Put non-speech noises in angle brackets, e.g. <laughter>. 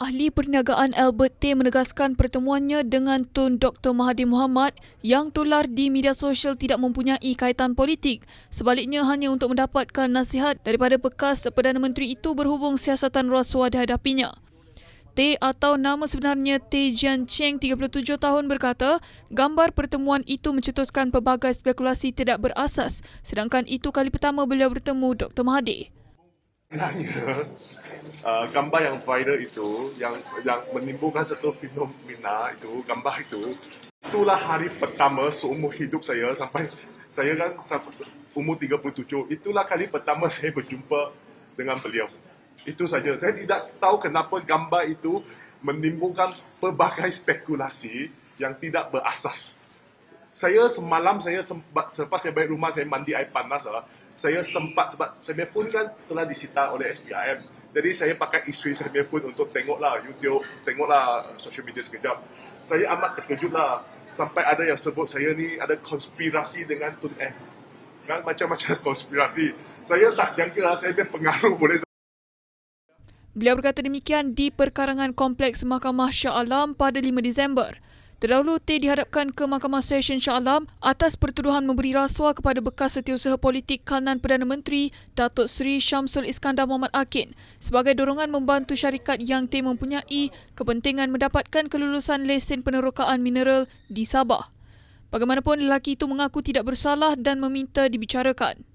Ahli Perniagaan Albert T menegaskan pertemuannya dengan Tun Dr. Mahathir Mohamad yang tular di media sosial tidak mempunyai kaitan politik. Sebaliknya hanya untuk mendapatkan nasihat daripada bekas Perdana Menteri itu berhubung siasatan rasuah dihadapinya. T atau nama sebenarnya T Jian Cheng 37 tahun berkata, gambar pertemuan itu mencetuskan pelbagai spekulasi tidak berasas sedangkan itu kali pertama beliau bertemu Dr. Mahathir. Uh, gambar yang viral itu yang yang menimbulkan satu fenomena itu gambar itu itulah hari pertama seumur hidup saya sampai saya kan umur 37 itulah kali pertama <laughs> saya berjumpa dengan beliau itu saja saya tidak tahu kenapa gambar itu menimbulkan pelbagai spekulasi yang tidak berasas saya semalam saya sempat selepas saya balik rumah saya mandi air panas lah. Saya sempat sebab saya punya phone kan telah disita oleh SPIM. Jadi saya pakai isteri saya punya phone untuk tengoklah YouTube, tengoklah social media sekejap. Saya amat terkejut lah sampai ada yang sebut saya ni ada konspirasi dengan Tun M. Kan macam-macam <laughs> konspirasi. Saya tak jangka lah saya punya pengaruh boleh Beliau berkata demikian di perkarangan Kompleks Mahkamah Shah Alam pada 5 Disember. Terdahulu T dihadapkan ke Mahkamah Session Shah Alam atas pertuduhan memberi rasuah kepada bekas setiausaha politik kanan Perdana Menteri Datuk Seri Syamsul Iskandar Muhammad Akin sebagai dorongan membantu syarikat yang T mempunyai kepentingan mendapatkan kelulusan lesen penerokaan mineral di Sabah. Bagaimanapun lelaki itu mengaku tidak bersalah dan meminta dibicarakan.